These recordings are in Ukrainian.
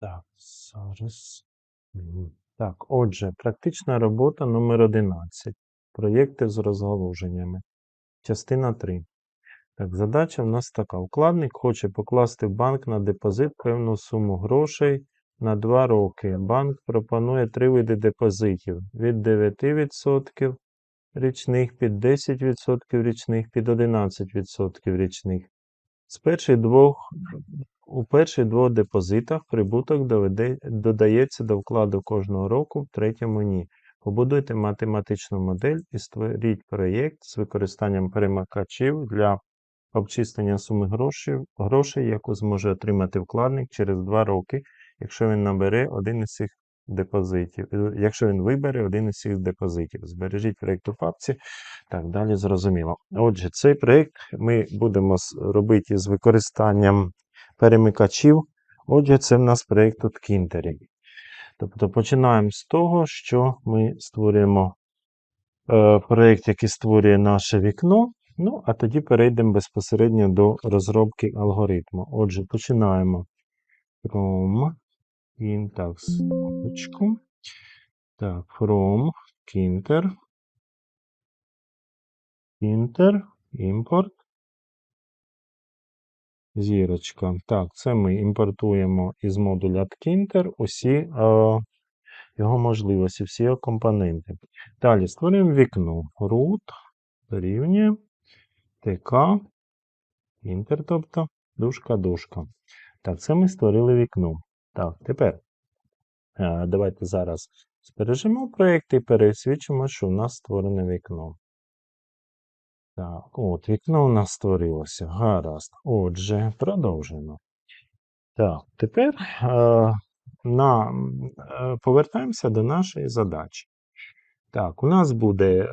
Так, зараз. Так, отже, практична робота номер 11. Проєкти з розгалуженнями. Частина 3. Так, задача в нас така. Вкладник хоче покласти в банк на депозит певну суму грошей на 2 роки. Банк пропонує три види депозитів від 9% річних під 10% річних під 11% річних. З перших двох, у перших двох депозитах прибуток доведе, додається до вкладу кожного року, в третьому ні. Побудуйте математичну модель і створіть проєкт з використанням перемикачів для обчислення суми грошей, грошей, яку зможе отримати вкладник через 2 роки, якщо він набере один із цих депозитів, е, якщо він вибере один із цих депозитів. Збережіть проєкт у папці. Так, далі зрозуміло. Отже, цей проєкт ми будемо робити з використанням перемикачів. Отже, це в нас проєкт у Ткінтері. Тобто починаємо з того, що ми створюємо е, проєкт, який створює наше вікно. Ну, а тоді перейдемо безпосередньо до розробки алгоритму. Отже, починаємо. From in, так. Так, from Kinter. Kinter, import. Зірочка. Так, це ми імпортуємо із модуля Kinter усі е, його можливості, всі його компоненти. Далі створюємо вікно. root дорівнює tk, інтер, тобто дужка, дужка. Так, це ми створили вікно. Так, тепер е, давайте зараз збережемо проєкт і пересвідчимо, що в нас створене вікно. Так, от, вікно у нас створилося. Гаразд. Отже, продовжуємо. Так, тепер е, на, е, повертаємося до нашої задачі. Так, у нас буде е,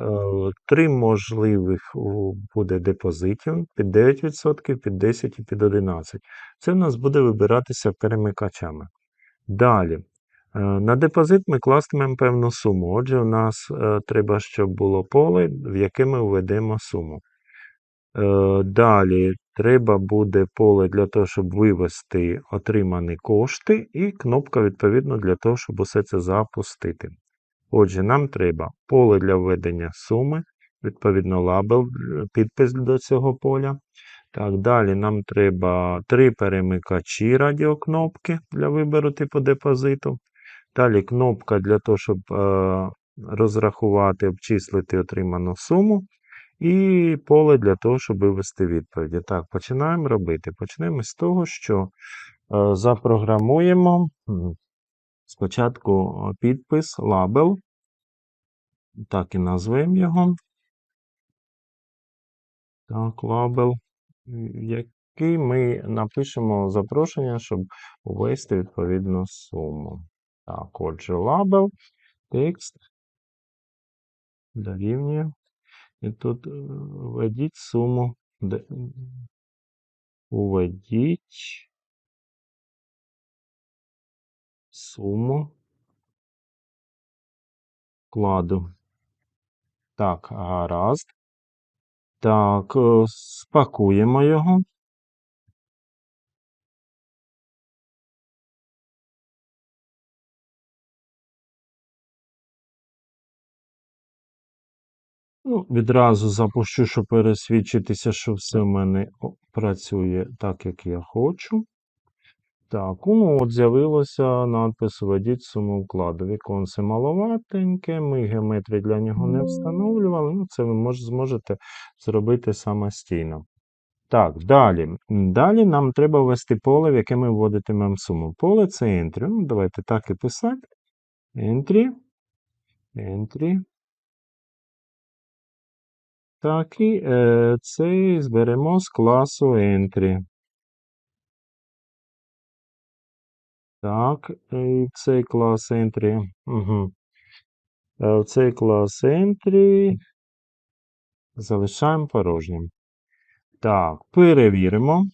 три можливих у- буде депозитів під 9%, під 10% і під 11%. Це в нас буде вибиратися перемикачами. Далі. Е, На депозит ми кластимемо певну суму. Отже, у нас е, треба, щоб було поле, в яке ми введемо суму. Е, Далі треба буде поле для того, щоб вивести отримані кошти, і кнопка, відповідно, для того, щоб усе це запустити. Отже, нам треба поле для введення суми, відповідно, лабел, підпис до цього поля. Так, далі нам треба три перемикачі радіокнопки для вибору типу депозиту. Далі кнопка для того, щоб е, розрахувати, обчислити отриману суму. І поле для того, щоб вивести відповіді. Так, починаємо робити. Почнемо з того, що е, запрограмуємо спочатку підпис, лабел. Так і назвемо його. Так, лабел, який ми напишемо запрошення, щоб ввести відповідну суму. Так, отже, лабел, текст дорівнює. І тут е, введіть суму. Уведіть суму вкладу. Так, гаразд. Так, е, спакуємо його. Ну, відразу запущу, щоб пересвідчитися, що все в мене працює так, як я хочу. Так, ну от з'явилося надпис «Введіть суму вкладу». Віконце маловатеньке, ми геометрію для нього не встановлювали. Ну, це ви мож, зможете зробити самостійно. Так, далі. Далі нам треба ввести поле, в яке ми вводитимемо суму. Поле це entry. Ну, давайте так і писати. Entry. Entry. Так, і е, цей зберемо з класу entry. Так, і цей клас entry. Угу. Цей клас entry залишаємо порожнім. Так, перевіримо.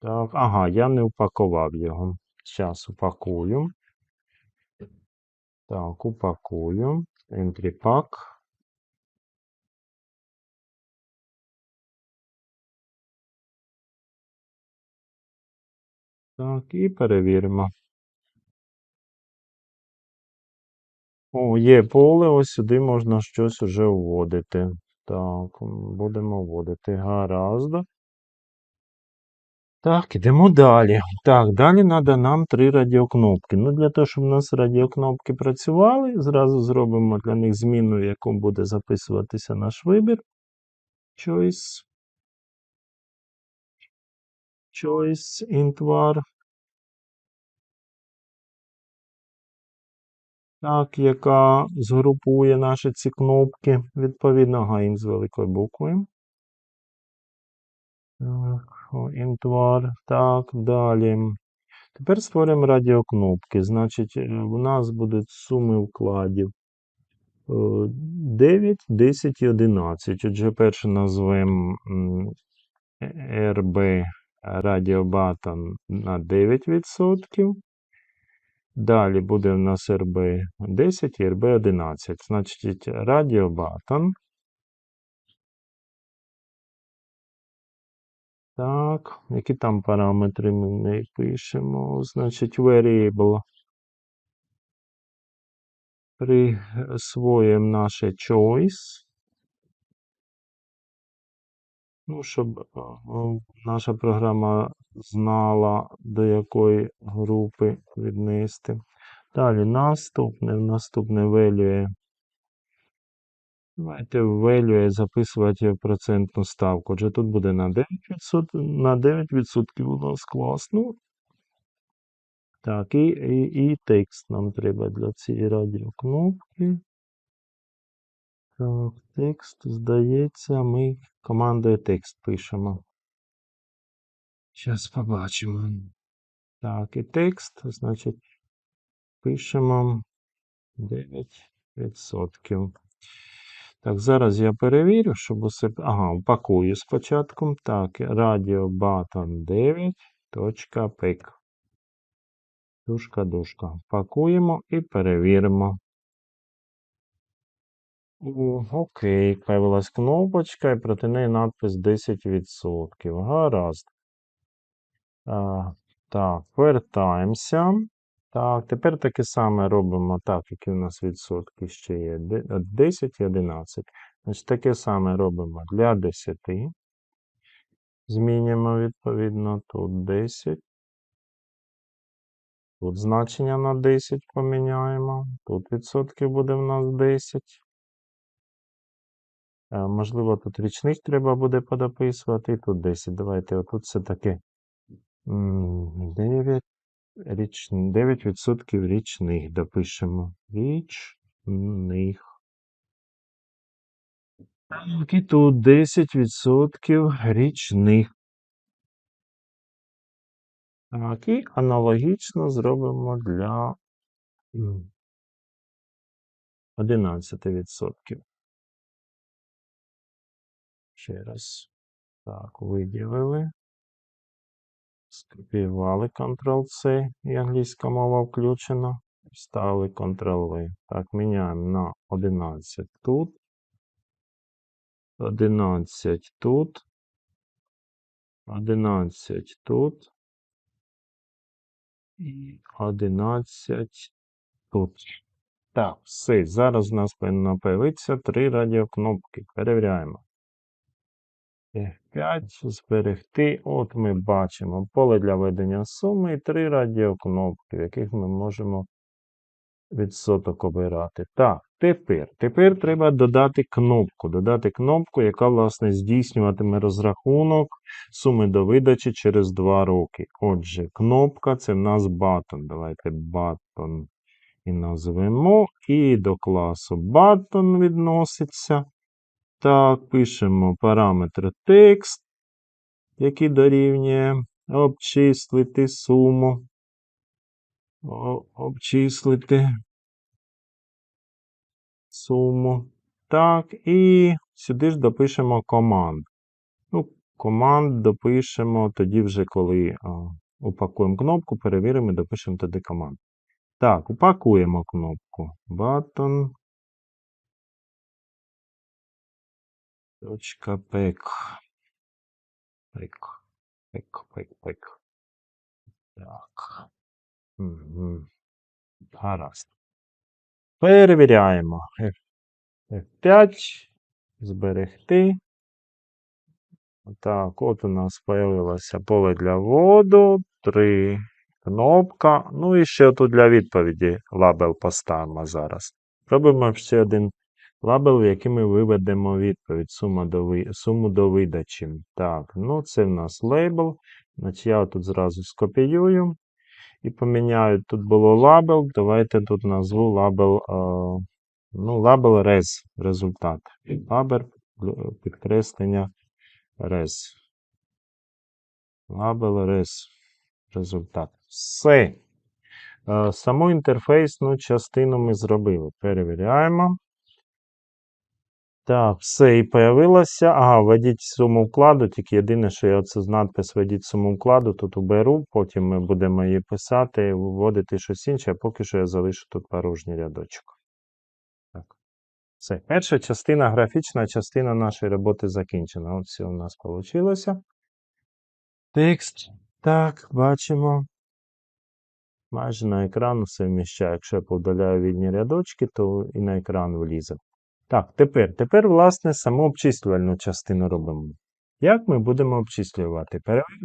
Так, ага, я не упакував його. Зараз упакую. Так, упакую. Entry pack. Так, і перевіримо. О, є поле, ось сюди можна щось уже вводити. Так, будемо вводити. Гаразд. Так, ідемо далі. Так, далі треба нам три радіокнопки. Ну, для того, щоб у нас радіокнопки працювали, зразу зробимо для них зміну, в яку буде записуватися наш вибір. Choice. Choice int var. Так, яка згрупує наші ці кнопки. Відповідно, гаїм з великої букви. Так, int. Так, далі. Тепер створимо радіокнопки. Значить, е, у нас будуть суми вкладів е, 9, 10 і 11. Отже, перше назвемо RB Radio Button на 9%. Далі буде у нас RB 10 і RB 11. Значить, Radio Так, які там параметри ми пишемо? Значить, variable. Присвоїмо наше choice. Ну, щоб е, наша програма знала, до якої групи віднести. Далі наступне, наступне value. Давайте в value записувати процентну ставку. Отже, тут буде на 9%, на 9% у нас класно. Так, і, і, і текст нам треба для цієї радіокнопки. Так, текст, здається, ми командою текст пишемо. Зараз побачимо. Так, і текст, значить, пишемо 9%. Так, зараз я перевірю, щоб усе. Ага, упакую спочатку. Так, button 9.pec. Дужка, дужка. Пакуємо і перевіримо. О, окей, появилась кнопочка, і проти неї надпис 10%. Гаразд. А, так, вертаємося. Так, тепер таке саме робимо так, які у нас відсотки ще є. 10 і 11. Значить, таке саме робимо для 10. Змінюємо відповідно тут 10. Тут значення на 10 поміняємо. Тут відсотків буде в нас 10. Е, Можливо, тут річних треба буде подописувати, і тут 10. Давайте отут все-таки 9, річ, 9% річних допишемо. Річних. І тут 10% річних. Так, і аналогічно зробимо для 11%. Ще раз. Так, виділили. Скопіювали Ctrl-C і англійська мова включена. Вставили Ctrl-V. Так, міняємо на 11 тут. 11 тут. 11 тут. І 11 тут. Так, все. Зараз у нас повинно появитися три радіокнопки. Перевіряємо. F5, зберегти. От ми бачимо поле для ведення суми і три радіокнопки, в яких ми можемо відсоток обирати. Так, тепер. Тепер треба додати кнопку. Додати кнопку, яка, власне, здійснюватиме розрахунок суми до видачі через 2 роки. Отже, кнопка це в нас button. Давайте button і назвемо. І до класу button відноситься. Так, пишемо параметр текст, який дорівнює обчислити суму. Обчислити суму. Так, і сюди ж допишемо команд. Ну, команд допишемо тоді вже, коли а, упакуємо кнопку, перевіримо і допишемо тоді команд. Так, упакуємо кнопку. Button. Точка пек. Пек. Пек, пек, пек. Так. Мгм. Гаразд. Перевіряємо. F- F5. Зберегти. Так, от у нас появилося поле для вводу, три кнопка. Ну і ще тут для відповіді лабел поставимо зараз. Робимо ще один лабел, який ми виведемо відповідь, сума до, суму до видачі. Так, ну це в нас лейбл. Значить, я тут зразу скопіюю і поміняю. Тут було лабел. Давайте тут назву лабел, ну, лабел res, результат. Лабел, е, підкреслення res. Лабел res. Результат. Все. Саму інтерфейсну частину ми зробили. Перевіряємо. Так, все, і появилося. Ага, введіть суму вкладу. Тільки єдине, що я оце з надпис введіть суму вкладу, тут уберу, потім ми будемо її писати, вводити щось інше, поки що я залишу тут порожній рядочок. Так. Все. Перша частина, графічна частина нашої роботи закінчена. От все у нас вийшло. Текст. Так, бачимо. Майже на екран все вміщає. Якщо я подаляю вільні рядочки, то і на екран влізе. Так, тепер, тепер, власне, саму обчислювальну частину робимо. Як ми будемо обчислювати?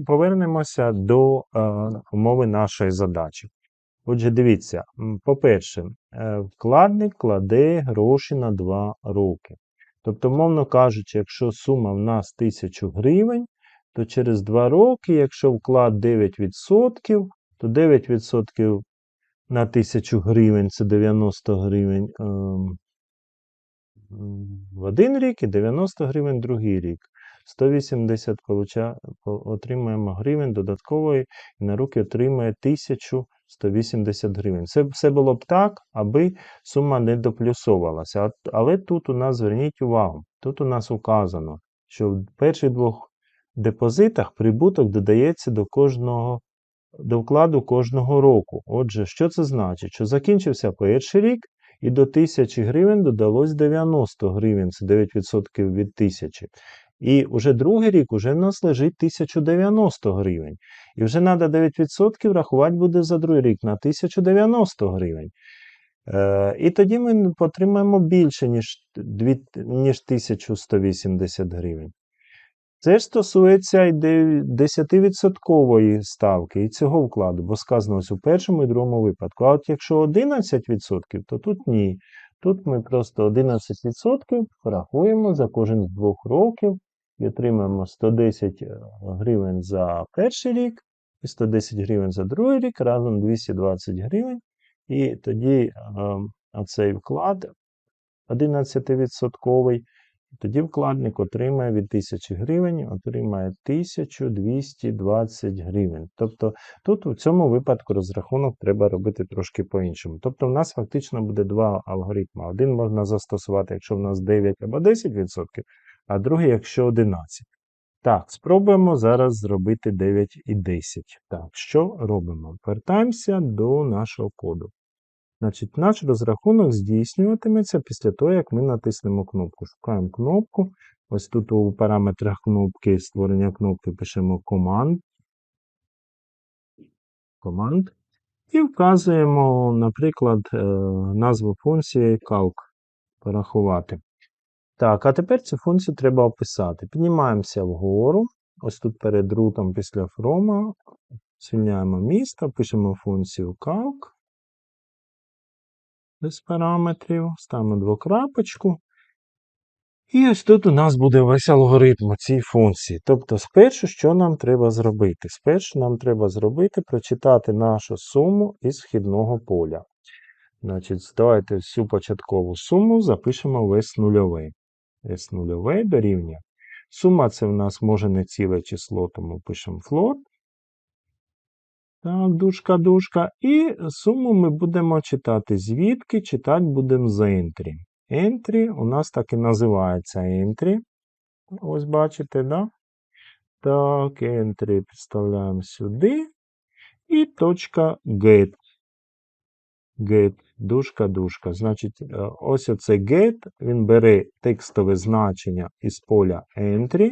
Повернемося до е, умови нашої задачі. Отже, дивіться, по-перше, е, вкладник кладе гроші на 2 роки. Тобто, мовно кажучи, якщо сума в нас 1000 гривень, то через 2 роки, якщо вклад 9%, то 9% на 1000 гривень це 90 гривень м, в один рік і 90 гривень другий рік. 180 получа, отримаємо гривень додаткової і на руки отримає 1180 гривень. Це все було б так, аби сума не доплюсовувалася. Але тут у нас зверніть увагу, тут у нас указано, що в перших двох депозитах прибуток додається до кожного до вкладу кожного року. Отже, що це значить? Що закінчився перший рік, і до 1000 гривень додалось 90 гривень, це 9% від 1000. І вже другий рік уже в нас лежить 1090 гривень. І вже треба 9% рахувати буде за другий рік на 1090 гривень. Е, і тоді ми отримаємо більше, ніж, ніж 1180 гривень. Це ж стосується і 10% ставки і цього вкладу, бо сказано ось у першому і другому випадку. А от якщо 11%, то тут ні. Тут ми просто 11% порахуємо за кожен з двох років і отримаємо 110 е, гривень за перший рік і 110 гривень за другий рік, разом 220 гривень. І тоді е, оцей вклад 11%. Тоді вкладник отримає від 1000 гривень, отримає 1220 гривень. Тобто тут у цьому випадку розрахунок треба робити трошки по-іншому. Тобто в нас фактично буде два алгоритми. Один можна застосувати, якщо в нас 9 або 10%, а другий, якщо 11. Так, спробуємо зараз зробити 9 і 10. Так, що робимо? Вертаємося до нашого коду. Значить, наш розрахунок здійснюватиметься після того, як ми натиснемо кнопку. Шукаємо кнопку. Ось тут у параметрах кнопки створення кнопки пишемо команд. Команд. І вказуємо, наприклад, е, назву функції calc. Порахувати. Так, а тепер цю функцію треба описати. Піднімаємося вгору. Ось тут перед рутом після from. Звільняємо місто, пишемо функцію calc без параметрів, ставимо двокрапочку. І ось тут у нас буде весь алгоритм цієї функції. Тобто, спершу, що нам треба зробити? Спершу нам треба зробити, прочитати нашу суму із вхідного поля. Значить, давайте всю початкову суму запишемо весь нульовий. Весь нульовий дорівнює. Сума це в нас може не ціле число, тому пишемо float. Так, дужка, дужка. І суму ми будемо читати звідки, читати будемо з entry. Entry у нас так і називається entry. Ось бачите, да? Так, entry підставляємо сюди. І точка get. Get, дужка, дужка. Значить, е, ось оце get, він бере текстове значення із поля entry,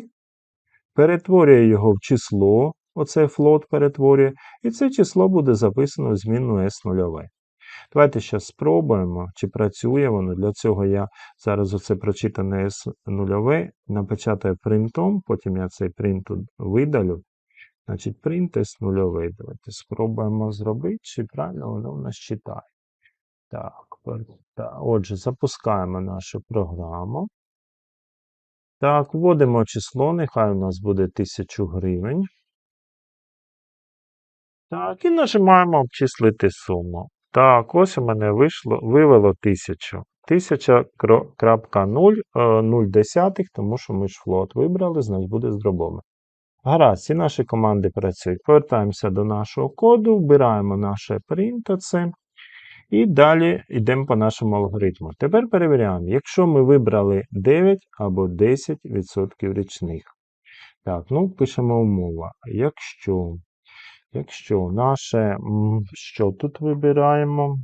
перетворює його в число, оце флот перетворює, і це число буде записано в змінну S0. Давайте ще спробуємо, чи працює воно. Для цього я зараз оце прочитане S0 напечатаю принтом, потім я цей принт видалю. Значить, print S0. Давайте спробуємо зробити, чи правильно воно в нас читає. Так, отже, запускаємо нашу програму. Так, вводимо число, нехай у нас буде 1000 гривень. Так, і нажимаємо обчислити суму. Так, ось у мене вийшло, вивело 1000. 1000.0, е, 0 десятих, тому що ми ж флот вибрали, значить буде з дробами. Гаразд, ці наші команди працюють. Повертаємося до нашого коду, вбираємо наше print і далі йдемо по нашому алгоритму. Тепер перевіряємо, якщо ми вибрали 9 або 10% річних. Так, ну пишемо умова. Якщо, якщо наше, що тут вибираємо?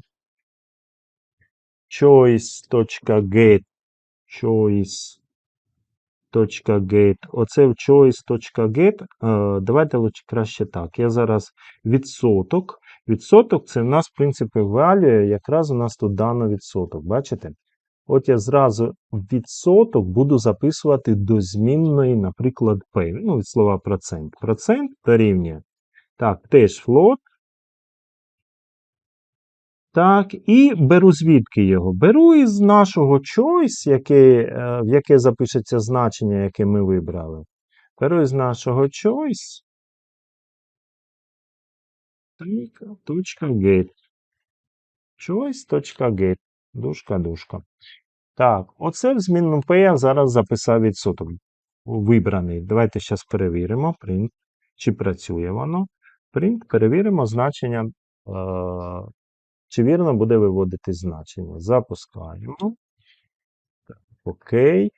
choice.get, choice.get. Оце в choice.get. е, Давайте краще так. Я зараз відсоток. Відсоток це в нас, в принципі, value, якраз у нас тут дано відсоток. Бачите? От я зразу відсоток буду записувати до змінної, наприклад, P. Ну, від слова процент. Процент дорівнює. Так, теж float. Так, і беру звідки його? Беру із нашого choice, яке, е, в яке запишеться значення, яке ми вибрали. Беру із нашого choice. Get. Choice.get. Дужка, дужка. Так, оце в змінну P я зараз записав відсоток. Вибраний. Давайте зараз перевіримо. Print. Чи працює воно. Print. Перевіримо значення. Е, чи вірно буде виводити значення. Запускаємо. Окей.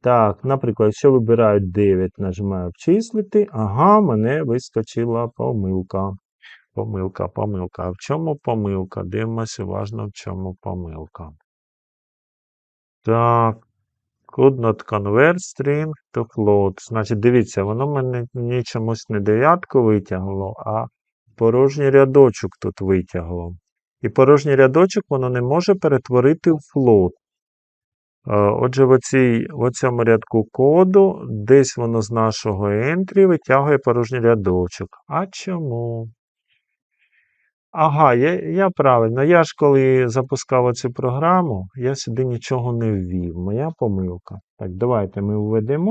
Так, наприклад, якщо вибираю 9, нажимаю обчислити. Ага, мене вискочила помилка. Помилка, помилка. А в чому помилка? Дивимося уважно, в чому помилка. Так. Could not convert string to float. Значить, дивіться, воно мені чомусь не дев'ятку витягло, а порожній рядочок тут витягло. І порожній рядочок воно не може перетворити в float. Е, Отже, в, оцій, в цьому рядку коду десь воно з нашого entry витягує порожній рядочок. А чому? Ага, я, я правильно. Я ж коли запускав цю програму, я сюди нічого не ввів. Моя помилка. Так, давайте ми введемо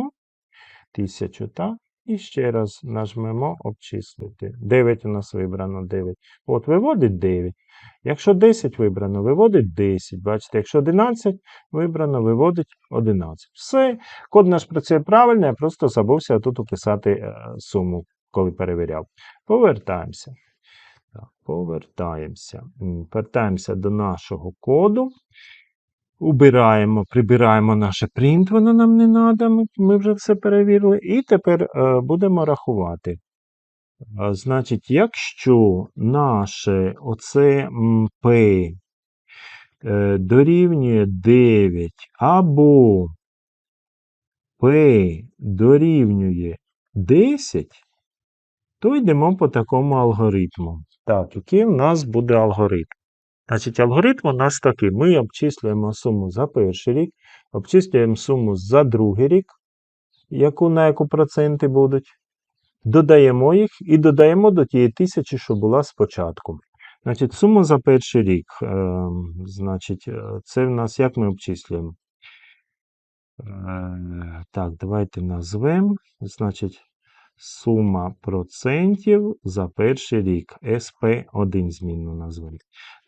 1000, так? І ще раз нажмемо обчислити. 9 у нас вибрано 9. От, виводить 9. Якщо 10 вибрано, виводить 10. Бачите, якщо 11 вибрано, виводить 11. Все, код наш працює правильно, я просто забувся тут описати е, суму, коли перевіряв. Повертаємося. Так, повертаємося. Повертаємося до нашого коду. Убираємо, прибираємо наше print, воно нам не треба, ми, вже все перевірили. І тепер е, будемо рахувати. Значить, якщо наше оце P е, дорівнює 9 або P дорівнює 10, то йдемо по такому алгоритму. Так, який в нас буде алгоритм? Значить, алгоритм у нас такий. Ми обчислюємо суму за перший рік, обчислюємо суму за другий рік, яку, на яку проценти будуть. Додаємо їх і додаємо до тієї тисячі, що була спочатку. Значить, суму за перший рік. Е, значить, е, це в нас як ми обчислюємо? Е, так, давайте назвемо. Значить, сума процентів за перший рік. СП1 змінну назвемо.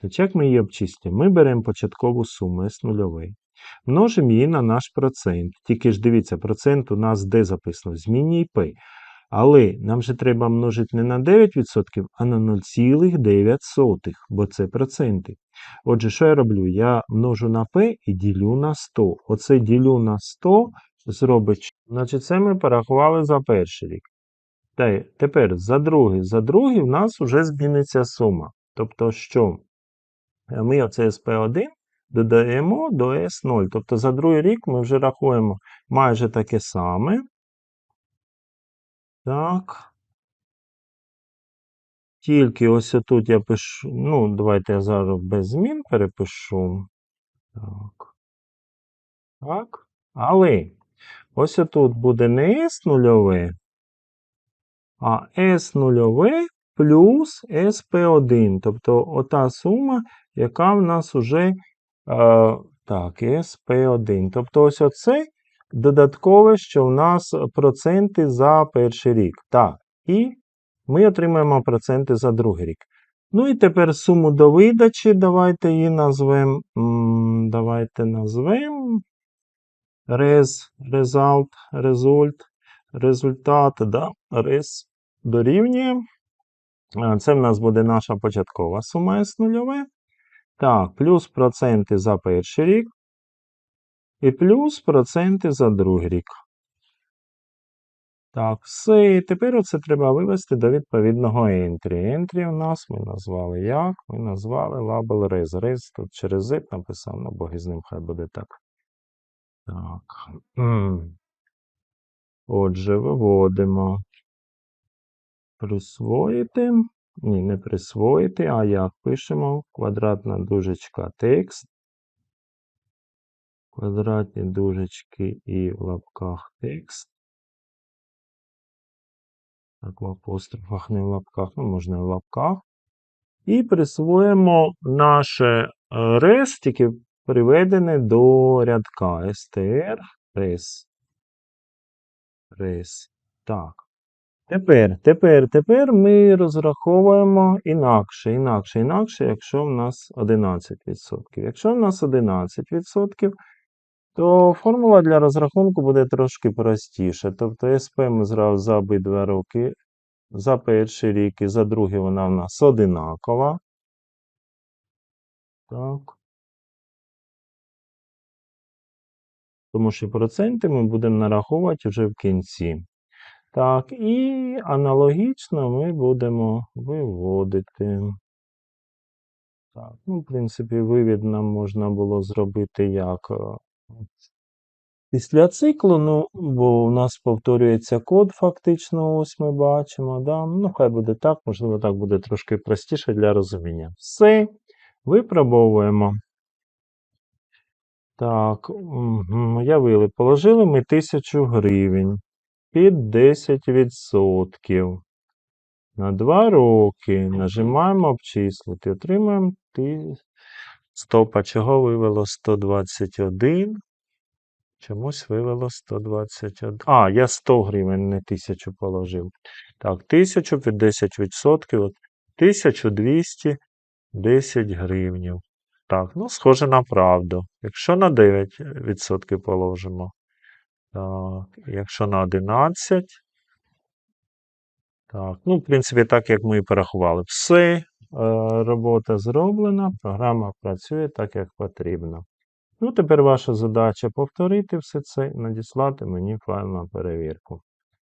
Значить, як ми її обчислюємо? Ми беремо початкову суму С0, множимо її на наш процент. Тільки ж дивіться, процент у нас де записано? Змінній П. Але нам же треба множити не на 9%, а на 0,9, бо це проценти. Отже, що я роблю? Я множу на P і ділю на 100. Оце ділю на 100 зробить. Значить, це ми порахували за перший рік. Тепер за другий. За другий в нас вже зміниться сума. Тобто, що ми оце SP1 додаємо до S0. Тобто за другий рік ми вже рахуємо майже таке саме. Так. Тільки ось отут я пишу, ну, давайте я зараз без змін перепишу. Так. Так. Але ось отут буде не S нульове, а S нульове плюс SP1. Тобто ота сума, яка в нас уже е, так, SP1. Тобто ось оце додаткове, що в нас проценти за перший рік. Так. І ми отримаємо проценти за другий рік. Ну і тепер суму до видачі, давайте її назвемо. Давайте назвемо res, result, result, результат, да, res дорівнює. Це в нас буде наша початкова сума S нульове. Так, плюс проценти за перший рік. І плюс проценти за другий рік. Так, все. І тепер оце треба вивести до відповідного entry. Entry у нас ми назвали як? Ми назвали label res. Res тут через Z написав, ну боги з ним хай буде так. Так. Отже, виводимо. Присвоїти. Ні, не присвоїти, а як пишемо? Квадратна дужечка текст. Квадратні дужечки і в лапках текст. Так, в апострофах, не в лапках, ну, можна в лапках. І присвоїмо наше res, тільки приведене до рядка str res. Res. Так. Тепер, тепер, тепер ми розраховуємо інакше, інакше, інакше, якщо в нас 11%. Якщо в нас 11%, то формула для розрахунку буде трошки простіша. Тобто СП ми зразу за обидва роки, за перший рік і за другий вона в нас одинакова. Так. Тому що проценти ми будемо нараховувати вже в кінці. Так, і аналогічно ми будемо виводити. Так, ну, в принципі, вивід нам можна було зробити як е, після циклу, ну, бо у нас повторюється код, фактично, ось ми бачимо. Да? Ну, хай буде так, можливо, так буде трошки простіше для розуміння. Все, випробовуємо. Так, уявили, положили ми 1000 гривень під 10%. На 2 роки нажимаємо обчислити. Отримаємо ти... Стоп, а чого вивело 121? Чомусь вивело 121. А, я 100 гривень, не 1000 положив. Так, 1000 під 10%. От 1210 гривнів. Так, ну, схоже на правду. Якщо на 9% положимо. Так, якщо на 11. Так, ну, в принципі, так, як ми і порахували. Все, е, робота зроблена, програма працює так, як потрібно. Ну, тепер ваша задача повторити все це і надіслати мені файл на перевірку.